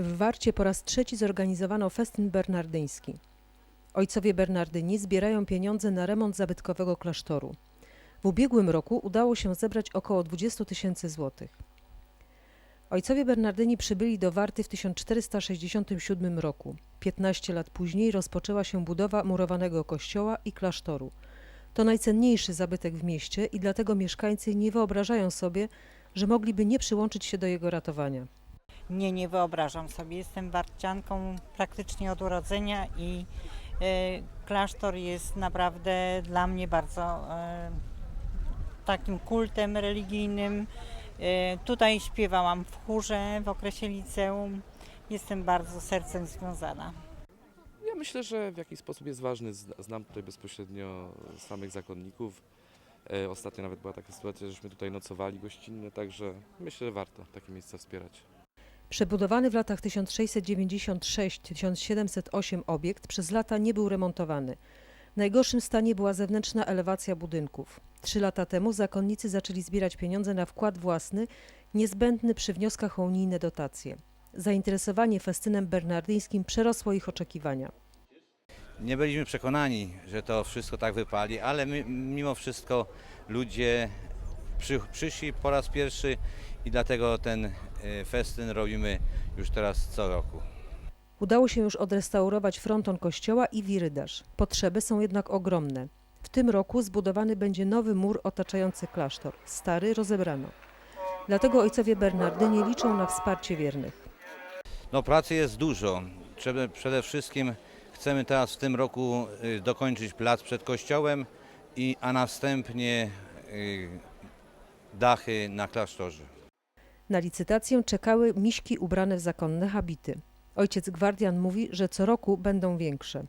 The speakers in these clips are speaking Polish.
W Warcie po raz trzeci zorganizowano festyn bernardyński. Ojcowie Bernardyni zbierają pieniądze na remont zabytkowego klasztoru. W ubiegłym roku udało się zebrać około 20 tysięcy złotych. Ojcowie Bernardyni przybyli do Warty w 1467 roku. 15 lat później rozpoczęła się budowa murowanego kościoła i klasztoru. To najcenniejszy zabytek w mieście i dlatego mieszkańcy nie wyobrażają sobie, że mogliby nie przyłączyć się do jego ratowania. Nie, nie wyobrażam sobie. Jestem warcianką praktycznie od urodzenia i e, klasztor jest naprawdę dla mnie bardzo e, takim kultem religijnym. E, tutaj śpiewałam w chórze w okresie liceum. Jestem bardzo sercem związana. Ja myślę, że w jakiś sposób jest ważny. Zna- Znam tutaj bezpośrednio samych zakonników. Ostatnio nawet była taka sytuacja, żeśmy tutaj nocowali gościnnie, także myślę, że warto takie miejsca wspierać. Przebudowany w latach 1696-1708 obiekt przez lata nie był remontowany. W najgorszym stanie była zewnętrzna elewacja budynków. Trzy lata temu zakonnicy zaczęli zbierać pieniądze na wkład własny, niezbędny przy wnioskach o unijne dotacje. Zainteresowanie festynem bernardyńskim przerosło ich oczekiwania. Nie byliśmy przekonani, że to wszystko tak wypali, ale mimo wszystko ludzie przy, przyszli po raz pierwszy i dlatego ten e, festyn robimy już teraz co roku. Udało się już odrestaurować fronton kościoła i wirydarz. Potrzeby są jednak ogromne. W tym roku zbudowany będzie nowy mur otaczający klasztor. Stary rozebrano. Dlatego ojcowie Bernardyni liczą na wsparcie wiernych. No pracy jest dużo. Przede, przede wszystkim chcemy teraz w tym roku y, dokończyć plac przed kościołem, i, a następnie y, dachy na klasztorze. Na licytację czekały miśki ubrane w zakonne habity. Ojciec Gwardian mówi, że co roku będą większe.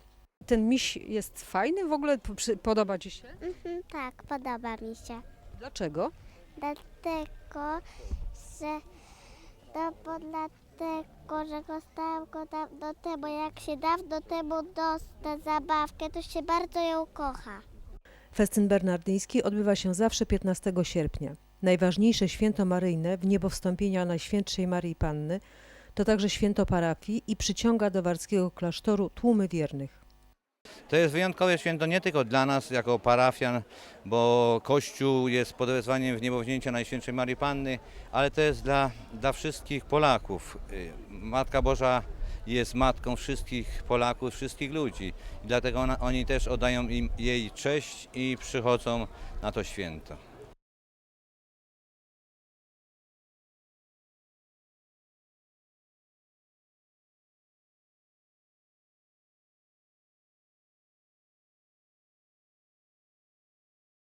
Ten miś jest fajny w ogóle? Przy- Podoba Ci się? Mhm, tak, podoba mi się. Dlaczego? Dlatego, że no bo dlatego, że dostałam go dawno temu. Jak się dawno temu dostę zabawkę, to się bardzo ją kocha. Festyn bernardyński odbywa się zawsze 15 sierpnia. Najważniejsze święto maryjne w niebo wstąpienia Najświętszej Maryi Panny to także święto parafii i przyciąga do warskiego klasztoru tłumy wiernych. To jest wyjątkowe święto nie tylko dla nas jako parafian, bo Kościół jest pod wezwaniem w niebowzięcia Najświętszej Marii Panny, ale to jest dla, dla wszystkich Polaków. Y, Matka Boża jest matką wszystkich Polaków, wszystkich ludzi. Dlatego ona, oni też oddają im jej cześć i przychodzą na to święto.